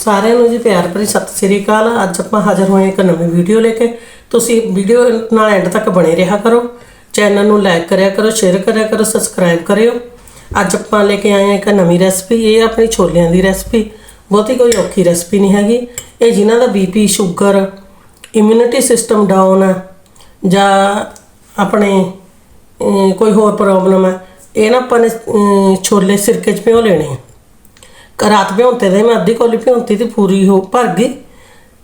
ਸਾਰਿਆਂ ਨੂੰ ਜੀ ਪਿਆਰ ਭਰੀ ਸਤਿ ਸ੍ਰੀ ਅਕਾਲ। ਅੱਜ ਆਪਾਂ ਹਾਜ਼ਰ ਹੋਏ ਇੱਕ ਨਵੀਂ ਵੀਡੀਓ ਲੈ ਕੇ। ਤੁਸੀਂ ਵੀਡੀਓ ਨਾਲ ਐਂਡ ਤੱਕ ਬਣੇ ਰਿਹਾ ਕਰੋ। ਚੈਨਲ ਨੂੰ ਲਾਈਕ ਕਰਿਆ ਕਰੋ ਸ਼ੇਅਰ ਕਰਿਆ ਕਰੋ ਸਬਸਕ੍ਰਾਈਬ ਕਰਿਓ। ਅੱਜ ਆਪਾਂ ਲੈ ਕੇ ਆਏ ਹਾਂ ਇੱਕ ਨਵੀਂ ਰੈਸਪੀ ਇਹ ਆਪਣੀ ਛੋਲਿਆਂ ਦੀ ਰੈਸਪੀ ਬਹੁਤੀ ਕੋਈ ਔਖੀ ਰੈਸਪੀ ਨਹੀਂ ਹੈਗੀ। ਇਹ ਜਿਨ੍ਹਾਂ ਦਾ BP sugar immunity system down ਹੈ ਜਾਂ ਆਪਣੇ ਕੋਈ ਹੋਰ ਪ੍ਰੋਬਲਮ ਹੈ ਇਹ ਨਾ ਆਪਾਂ ਨੇ ਛੋਲੇ ਸਿਰਕੇ 'ਚ ਭਿਓ ਲੈਣੇ ਆ। ਰਾਤ ਭਿਉਂਤੇ ਦੇ, ਮੈਂ ਅੱਧੀ ਕੋਲੀ ਭਿਉਂਤੀ ਤੇ ਪੂਰੀ ਹੋ ਭਰ ਗਈ।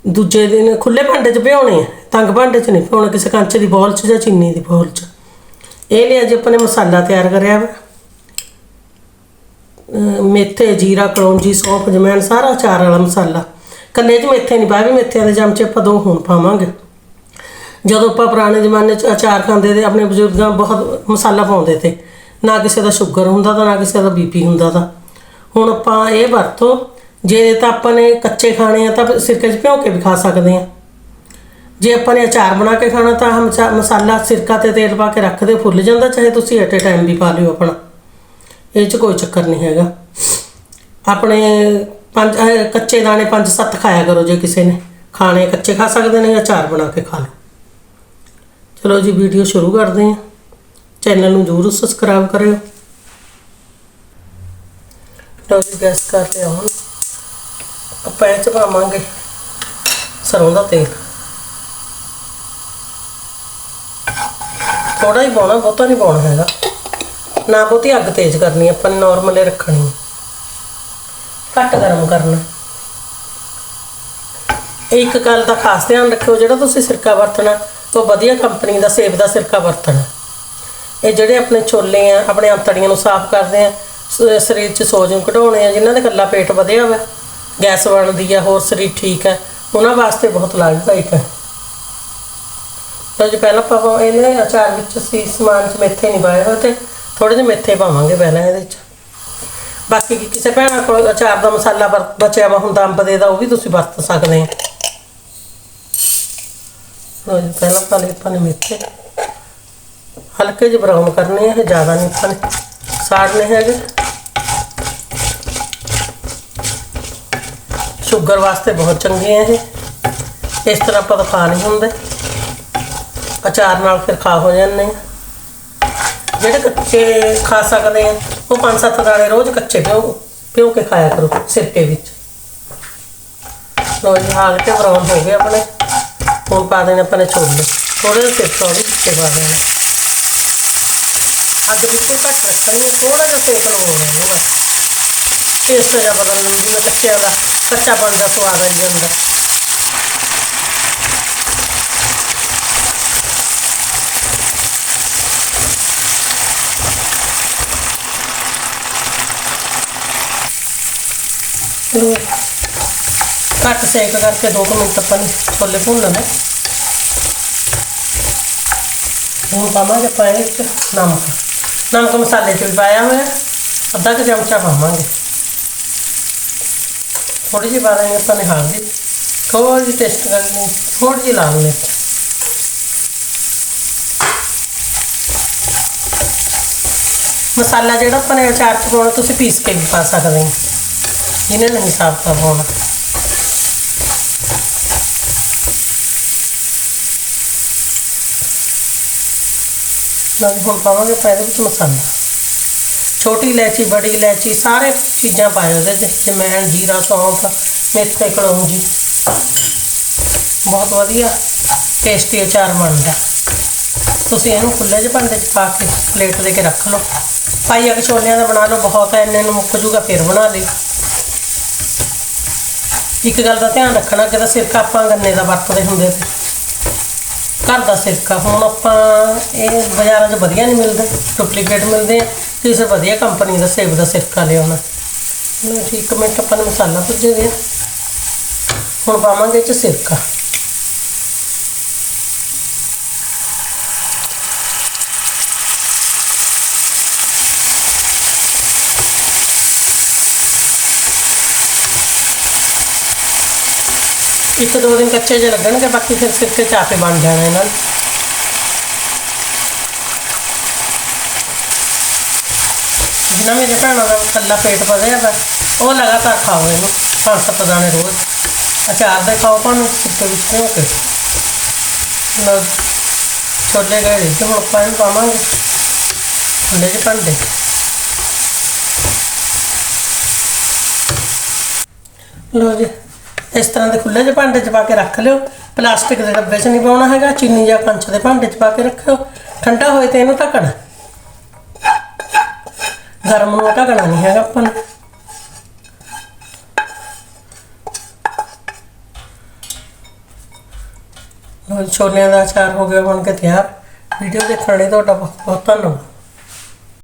ਦੂਜੇ ਦਿਨ ਖੁੱਲੇ ਭਾਂਡੇ 'ਚ ਭਿਉਣੇ ਆ, ਤੰਗ ਭਾਂਡੇ 'ਚ ਨਹੀਂ ਭਿਉਣਾ ਕਿਸੇ ਕੰਚ ਦੀ ਬੋਲ 'ਚ ਜਾਂ ਚੀਨੀ ਦੀ ਬੋਲ 'ਚ। ਇਹ ਲਈ ਅੱਜ ਆਪਾਂ ਨੇ ਮਸਾਲਾ ਤਿਆਰ ਕਰਿਆ ਵਾ। ਮੇਥੇ, ਜੀਰਾ ਕਲੌਂਜੀ ਸੌਂਫ, ਜਮੈਣ, ਸਾਰਾ ਅਚਾਰ ਵਾਲਾ ਮਸਾਲਾ। ਕੱਲੇ 'ਚ ਮੇਥੇ ਨਹੀਂ ਪਾਇਆ ਵੀ ਮੇਥਿਆਂ ਦੇ ਚਮਚੇ ਆਪਾਂ ਦੋ ਹੁਣ ਪਾਵਾਂਗੇ। ਜਦੋਂ ਆਪਾਂ ਪੁਰਾਣੇ ਜ਼ਮਾਨੇ 'ਚ ਅਚਾਰ ਖਾਂਦੇ ਤੇ ਆਪਣੇ ਬਜ਼ੁਰਗਾਂ ਬਹੁਤ ਮਸਾਲਾ ਪਾਉਂਦੇ ਤੇ, ਨਾ ਕਿਸੇ ਦਾ ਸ਼ੂਗਰ ਹੁੰਦਾ ਤਾਂ ਨਾ ਕਿਸੇ ਦਾ ਬੀਪੀ ਹੁੰਦਾ ਤਾਂ। ਹੁਣ ਆਪਾਂ ਇਹ ਵਰਤੋ, ਜੇ ਤਾਂ ਆਪਾਂ ਨੇ ਕੱਚੇ ਖਾਣੇ ਆ ਤਾਂ ਸਿਰਕੇ 'ਚ ਭਿਓ ਕੇ ਵੀ ਖਾ ਸਕਦੇ ਆ। ਜੇ ਆਪਾਂ ਨੇ ਅਚਾਰ ਬਣਾ ਕੇ ਖਾਣਾ ਤਾਂ ਹਮ ਮਸਾਲਾ ਸਿਰਕਾ ਤੇ ਤੇਲ ਪਾ ਕੇ ਰੱਖਦੇ ਫੁੱਲ ਜਾਂਦਾ, ਚਾਹੇ ਤੁਸੀਂ ਐਟ ਟਾਈਮ ਵੀ ਪਾ ਲਿਓ ਆਪਣਾ। ਇਹ 'ਚ ਕੋਈ ਚੱਕਰ ਨਹੀਂ ਹੈਗਾ। ਆਪਣੇ ਪੰਜ ਕੱਚੇ ਦਾਣੇ ਪੰਜ ਸੱਤ ਖਾਇਆ ਕਰੋ ਜੇ ਕਿਸੇ ਨੇ। ਖਾਣੇ ਕੱਚੇ ਖਾ ਸਕਦੇ ਨੇ ਅਚਾਰ ਬਣਾ ਕੇ ਖਾ ਲਓ। ਚਲੋ ਜੀ, ਵੀਡੀਓ ਸ਼ੁਰੂ ਕਰਦੇ ਹਾਂ। ਚੈਨਲ ਨੂੰ ਜ਼ਰੂਰ ਸਬਸਕ੍ਰਾਈਬ ਕਰਿਓ। ਲਓ ਜੀ ਗੈਸ ਕਰ ਲਿਆ ਹੁਣ। ਆਪਾਂ ਇਹ 'ਚ ਪਾਵਾਂਗੇ ਸਰੋਂ ਦਾ ਤੇਲ। ਥੋੜਾ ਹੀ ਪਾਉਣਾ, ਬਹੁਤਾ ਨਹੀਂ ਪਾਉਣਾ ਹੈਗਾ। ਨਾ ਬਹੁਤੀ ਅੱਗ ਤੇਜ਼ ਕਰਨੀ, ਆਪਾਂ ਨਾਰਮਲ ਰੱਖਣੀ ਘੱਟ ਗਰਮ ਕਰਨਾ। ਇਹ ਇੱਕ ਗੱਲ ਦਾ ਖਾਸ ਧਿਆਨ ਰੱਖਿਓ, ਜਿਹੜਾ ਤੁਸੀਂ ਸਿਰਕਾ ਵਰਤਣਾ, ਉਹ ਵਧੀਆ ਕੰਪਨੀ ਦਾ, ਸੇਬ ਦਾ ਸਿਰਕਾ ਵਰਤਣਾ। ਇਹ ਜਿਹੜੇ ਆਪਣੇ ਛੋਲੇ ਆ, ਆਪਣੇ ਅੰਤੜੀਆਂ ਨੂੰ ਸਾਫ਼ ਕਰਦੇ ਆ ਸਰੀਰ 'ਚ ਸੋਜਨ ਘਟਾਉਣੇ ਆ, ਜਿਨ੍ਹਾਂ ਦੇ ਕੱਲਾ ਪੇਟ ਵਧਿਆ ਹੋਇਆ। ਗੈਸ ਬਣਦੀ ਆ, ਹੋਰ ਸਰੀਰ ਠੀਕ ਹੈ ਉਹਨਾਂ ਵਾਸਤੇ ਬਹੁਤ ਲਾਭਦਾਇਕ ਹੈ ਤਾਂ ਜੀ, ਪਹਿਲਾਂ ਆਪਾਂ ਇਹਨੇ ਅਚਾਰ ਵਿੱਚ ਸੀ, ਸਮਾਨ 'ਚ ਮੇਥੇ ਨਹੀਂ ਪਾਏ ਹੋਏ ਤੇ ਥੋੜੇ ਜਿਹੇ ਮੇਥੇ ਪਾਵਾਂਗੇ ਪਹਿਲਾਂ ਇਹਦੇ 'ਚ। ਬਾਕੀ ਕਿਸੇ ਭੈਣਾਂ ਕੋਲ ਅਚਾਰ ਦਾ ਮਸਾਲਾ ਬਚਿਆ ਵਾ ਹੁੰਦਾ, ਅੰਬ ਦੇ ਦਾ, ਉਹ ਵੀ ਤੁਸੀਂ ਵਰਤ ਸਕਦੇ ਆ ਲਓ ਜੀ, ਪਹਿਲਾਂ ਪਾ ਲਏ ਆਪਾਂ ਨੇ ਮੇਥੇ। ਹਲਕੇ ਜਿਹੇ ਬਰਾਊਨ ਕਰਨੇ ਆ, ਇਹ ਜ਼ਿਆਦਾ ਨਹੀਂ ਆਪਾਂ ਨੇ। ਸਾੜਨੇ ਹੈਗੇ। ਸ਼ੂਗਰ ਵਾਸਤੇ ਬਹੁਤ ਚੰਗੇ ਆ ਇਹ। ਇਸ ਤਰ੍ਹਾਂ ਆਪਾਂ ਖਾ ਨਹੀਂ ਹੁੰਦੇ। ਅਚਾਰ ਨਾਲ ਫਿਰ ਖਾ ਹੋ ਜਾਂਦੇ ਆ। ਜਿਹੜੇ ਕੱਚੇ ਖਾ ਸਕਦੇ ਆ, ਉਹ ਪੰਜ ਸੱਤ ਦਾਣੇ ਰੋਜ਼ ਕੱਚੇ ਪਿਓ ਪਿਓ ਕੇ ਖਾਇਆ ਕਰੋ ਸਿਰਕੇ ਵਿੱਚ। ਲੋ ਜੀ ਹਾਲ ਕੇ ਬਰਾਊਨ ਹੋ ਗਏ ਆਪਣੇ। ਹੁਣ ਪਾ ਦੇਣੇ ਆਪਾਂ ਨੇ ਛੋਲੇ। ਥੋੜੇ ਜਿਹੇ ਸਿਰਕਾ ਵੀ ਵਿੱਚੇ ਪਾ ਦੇਣਾ। ਅੱਜ ਬਿਲਕੁਲ ਘੱਟ ਰੱਖਣੀ ਥੋੜਾ ਜਿਹਾ ਸੇਕ ਲਵਾਉਣਾ ਇਹਨੂੰ ਟੇਸਟ ਜਿਹਾ ਬਦਲ ਲੈਂਦੀ ਮੈਂ ਕੱਚਿਆਂ ਦਾ ਕੱਚਾਪਣ ਦਾ ਸਵਾਦ ਆਈ ਜਾਂਦਾ। ਚਲੋ ਘੱਟ ਸੇਕ ਕਰਕੇ 2 ਮਿੰਟ ਆਪਾਂ ਨੇ ਛੋਲੇ ਭੁੰਨ ਲੈਣੇ ਹੁਣ ਪਾਵਾਂਗੇ ਆਪਾਂ ਇਹਦੇ ਵਿੱਚ ਨਮਕ। ਨਮਕ ਮਸਾਲੇ 'ਚ ਵੀ ਪਾਇਆ ਹੋਇਆ, ਅੱਧਾ ਕੁ ਚਮਚਾ ਪਾਵਾਂਗੇ। ਥੋੜੀ ਜਿਹੀ ਪਾ ਦਾਂਗੇ ਆਪਾਂ ਨੇ ਹਲਦੀ ਥੋੜੀ ਜਿਹੀ ਟੇਸਟ ਕਰਨੀ ਥੋੜੀ ਜਿਹੀ ਲਾਲ ਮਿਰਚ ਮਸਾਲਾ ਜਿਹੜਾ ਆਪਾਂ ਨੇ ਅਚਾਰ 'ਚ ਪਾਉਣਾ ਤੁਸੀਂ ਪੀਸ ਕੇ ਵੀ ਪਾ ਸਕਦੇ ਹੋ ਜਿਹਨੇ ਨਹੀਂ ਸਾਫ਼ ਸਾਫਤਾ ਪਾਉਣਾ ਨਾਲ ਹੁਣ ਪਾਵਾਂਗੇ ਆਪਾਂ ਇਹਦੇ ਵਿੱਚ ਮਸਾਲਾ ਛੋਟੀ ਇਲਾਇਚੀ ਬੜੀ ਇਲਾਇਚੀ, ਸਾਰੇ ਚੀਜ਼ਾਂ ਪਾਇਓ ਉਹਦੇ 'ਚ ਜਮੈਣ ਜੀਰਾ, ਸੌਂਫ ਮੇਥੇ ਕਲੌਂਜੀ ਬਹੁਤ ਵਧੀਆ ਟੇਸਟੀ ਅਚਾਰ ਬਣਦਾ। ਤੁਸੀਂ ਇਹਨੂੰ ਖੁੱਲੇ ਜਿਹੇ ਭਾਂਡੇ 'ਚ ਪਾ ਕੇ ਪਲੇਟ ਦੇ ਕੇ ਰੱਖ ਲਓ। ਭਾਈ ਕਿ ਛੋਲਿਆਂ ਦਾ ਬਣਾ ਲਓ, ਬਹੁਤ ਹੈ, ਇੰਨੇ ਨੂੰ ਮੁੱਕ ਜੂਗਾ, ਫਿਰ ਬਣਾ ਲਈ। ਇੱਕ ਗੱਲ ਦਾ ਧਿਆਨ ਰੱਖਣਾ ਕਿ ਦਾ ਸਿਰਕਾ ਆਪਾਂ ਗੰਨੇ ਦਾ ਵਰਤਦੇ ਹੁੰਦੇ ਤੇ ਘਰ ਦਾ ਸਿਰਕਾ, ਹੁਣ ਆਪਾਂ ਇਹ ਬਾਜ਼ਾਰਾਂ 'ਚ ਵਧੀਆ ਨਹੀਂ ਮਿਲਦੇ ਡੁਪਲੀਕੇਟ ਮਿਲਦੇ ਆ। ਕਿਸੇ ਵਧੀਆ ਕੰਪਨੀ ਦਾ ਸੇਬ ਦਾ ਸਿਰਕਾ ਲਿਆਉਣਾ ਲਓ ਜੀ, ਇੱਕ ਮਿੰਟ ਆਪਾਂ ਨੂੰ ਮਸਾਲਾ ਭੁੱਜੇ ਦੇ ਹੁਣ ਪਾਵਾਂਗੇ 'ਚ ਸਿਰਕਾ। ਇੱਕ ਦੋ ਦਿਨ ਕੱਚੇ ਜਿਹੇ ਲੱਗਣਗੇ, ਬਾਕੀ ਫਿਰ ਸਿਰਕੇ ਚ ਕੇ ਬਣ ਜਾਣਾ ਇਹਨਾਂ ਨੂੰ। ਜਿਨ੍ਹਾਂ ਮੇਰੇ ਭੈਣਾਂ ਦਾ ਕੱਲਾ ਪੇਟ ਵਧਿਆ ਵਾ ਉਹ ਲਗਾਤਾਰ ਖਾਓ ਇਹਨੂੰ, ਪੰਜ ਸੱਤ ਦਾਣੇ ਰੋਜ਼। ਅਚਾਰ ਦੇ ਖਾਓ ਭਾਵੇਂ ਕੁੱਤੇ ਵਿੱਚ ਭਿਓ ਕੇ। ਲਓ ਛੋਲੇ ਗਏ ਤੇ ਹੁਣ ਆਪਾਂ ਇਹਨੂੰ ਪਾਵਾਂਗੇ। ਖੁੱਲੇ ਜਿਹੇ ਭਾਂਡੇ। ਲਓ ਜੀ, ਇਸ ਤਰ੍ਹਾਂ ਦੇ ਖੁੱਲੇ ਜਿਹੇ ਭਾਂਡੇ 'ਚ ਪਾ ਕੇ ਰੱਖ ਲਿਓ। ਪਲਾਸਟਿਕ ਦੇ ਡੱਬੇ 'ਚ ਨਹੀਂ ਪਾਉਣਾ ਹੈਗਾ, ਚੀਨੀ ਜਾਂ ਕੰਚ ਦੇ ਭਾਂਡੇ 'ਚ ਪਾ ਕੇ ਰੱਖਿਓ। ਠੰਡਾ ਹੋਏ ਤੇ ਇਹਨੂੰ ਢੱਕਣਾ। ਗਰਮ ਨੂੰ ਢੱਕਣਾ ਨਹੀਂ ਹੈਗਾ ਆਪਾਂ ਨੂੰ। ਲਓ ਛੋਲਿਆਂ ਦਾ ਅਚਾਰ ਹੋ ਗਿਆ, ਬਣ ਕੇ ਤਿਆਰ। ਵੀਡੀਓ ਦੇਖਣ ਲਈ ਤੁਹਾਡਾ ਬਹੁਤ ਬਹੁਤ ਧੰਨਵਾਦ।